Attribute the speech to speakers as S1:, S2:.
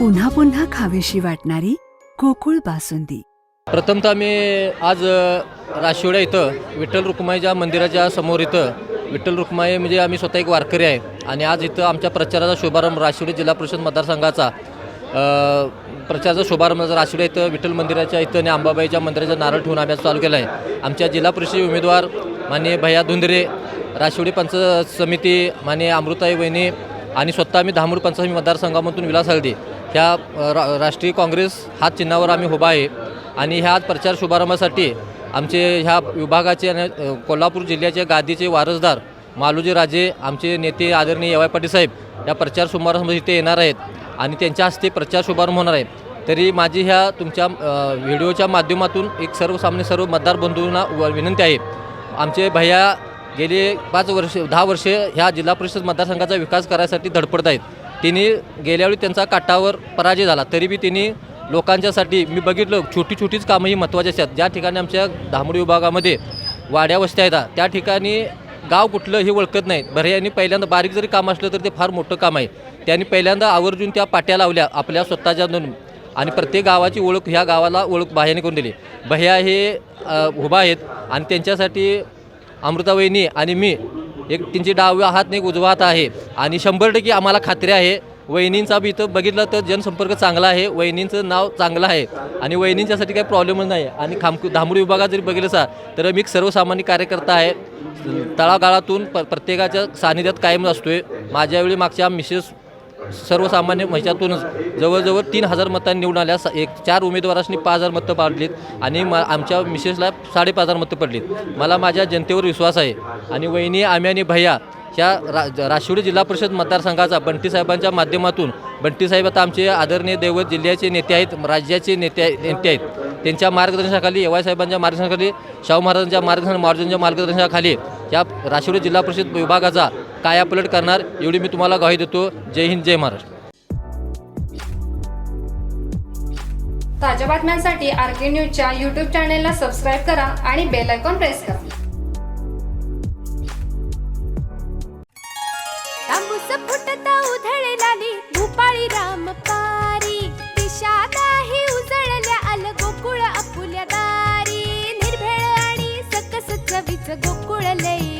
S1: पुन्हा पुन्हा खावीशी वाटणारी गोकुळ बासुंदी.
S2: प्रथमतः मी आज राशिवडा इथं विठ्ठल रुक्माईच्या मंदिराच्या समोर इथं विठ्ठल रुक्माई म्हणजे आम्ही स्वतः एक वारकरी आहे. आणि आज इथं आमच्या प्रचाराचा शुभारंभ राशिवडी जिल्हा परिषद मतदारसंघाचा प्रचाराचा शुभारंभ राशिवडा इथं विठ्ठल मंदिराच्या इथं आणि अंबाबाईच्या मंदिराचा नारळ ठेवून आम्ही चालू केला आहे. आमच्या जिल्हा परिषद उमेदवार माननीय भैया धुंदरे राशिवडी पंचायत समिती माननीय अमृताई वहिनी आणि स्वतः आम्ही धामूर पंचायत मतदारसंघामधून विलास हळदी ह्या रा राष्ट्रीय काँग्रेस हात चिन्हावर आम्ही उभा आहे. आणि ह्या प्रचार शुभारंभासाठी आमचे ह्या विभागाचे आणि कोल्हापूर जिल्ह्याचे गादीचे वारसदार मालूजी राजे आमचे नेते आदरणीय यवाय पाटील साहेब या प्रचार शुभारंभ इथे येणार आहेत आणि त्यांच्या हस्ते प्रचार शुभारंभ होणार आहे. तरी माझी ह्या तुमच्या व्हिडिओच्या माध्यमातून एक सर्वसामान्य सर्व मतदार बंधूंना व- विनंती आहे. आमचे भैया गेले पाच वर्ष दहा वर्षे ह्या जिल्हा परिषद मतदारसंघाचा विकास करायसाठी धडपडत आहेत. तिने गेल्यावेळी त्यांचा काटावर पराजय झाला. तरी बी तिने लोकांच्यासाठी मी बघितलं छोटी छोटीच कामं ही महत्त्वाची असतात. ज्या ठिकाणी आमच्या धामडी विभागामध्ये वाड्या वस्त्या आहेत त्या ठिकाणी गाव कुठलं हे ओळखत नाही बरे यांनी पहिल्यांदा बारीक जरी काम असलं तर ते फार मोठं काम आहे. त्यांनी पहिल्यांदा आवर्जून त्या पाट्या लावल्या आपल्या स्वतःच्या नोंद आणि प्रत्येक गावाची ओळख ह्या गावाला ओळख बाह्याने करून दिली. भैया हे उभा आहेत आणि त्यांच्यासाठी अमृतावहिनी आणि मी एक त्यांची डाव्या हात नाही एक उजवा हात आहे. आणि शंभर टक्के आम्हाला खात्री आहे. वहिनींचा बी इथं बघितलं तर जनसंपर्क चांगला आहे. वहिनींचं नाव चांगलं आहे. आणि वहिनींच्यासाठी काही प्रॉब्लेमच नाही. आणि खाम धामोडी विभागात जरी बघितलं सा तर मी सर्वसामान्य कार्यकर्ता आहे. तळागाळातून प प्रत्येकाच्या सानिध्यात कायम असतोय. माझ्यावेळी मागच्या मिसेस सर्वसामान्य ह्याच्यातूनच जवळजवळ तीन हजार मतांनी निवडून आल्या. एक चार उमेदवारांनी पाच हजार मतं पाडलीत आणि म आमच्या मिसेसला साडेपाच हजार मतं पडलीत. मला माझ्या जनतेवर विश्वास आहे. आणि वहिनी आम्ही आणि भैया ह्या रा राशिवडी जिल्हा परिषद मतदारसंघाचा बंटी साहेबांच्या माध्यमातून बंटी साहेब आता आमचे आदरणीय दैवत जिल्ह्याचे नेते आहेत राज्याचे नेते नेते आहेत. त्यांच्या मार्गदर्शनाखाली एवाय साहेबांच्या मार्गदर्शनाखाली शाहू महाराजांच्या मार्गदर्शन महाराजांच्या मार्गदर्शनाखाली या राशिवडी जिल्हा परिषद विभागाचा कायापलट करणार एवढी मी तुम्हाला ग्वाही देतो. जय हिंद जय महाराष्ट्र.
S3: ताज्या बातम्यांसाठी आर के न्यूजच्या यूट्यूब चॅनेलला सबस्क्राईब करा आणि बेल आयकॉन प्रेस करा.
S4: तांबूस फुटता उधळे लाली भूपाळी राम पारी दिशा नाही उजळल्या आल गोकुळ आपुल्या दारी. निर्भेळ आणि सकस चवीच गोकुळ लय